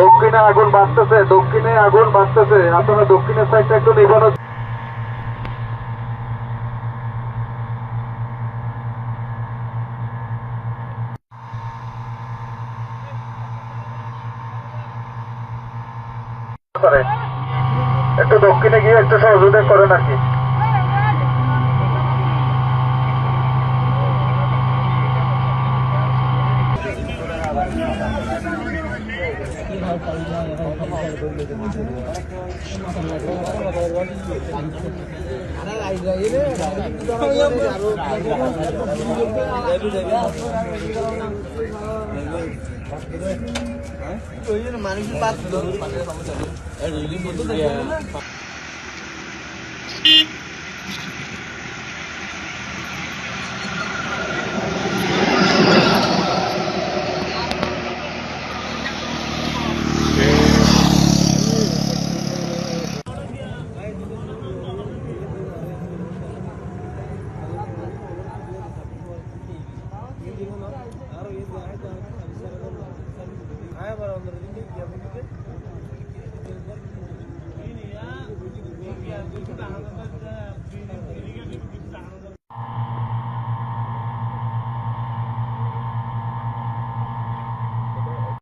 দক্ষিণে আগুন বাড়তেছে, দক্ষিণে আগুন বাড়তেছে। আপনারা দক্ষিণের সাইডটা একটু নিবানো করে। একটু দক্ষিণে গিয়ে একটু সহযোগিতা করেন আর কি মানুষের পাঁচ Ini ya, Thank you.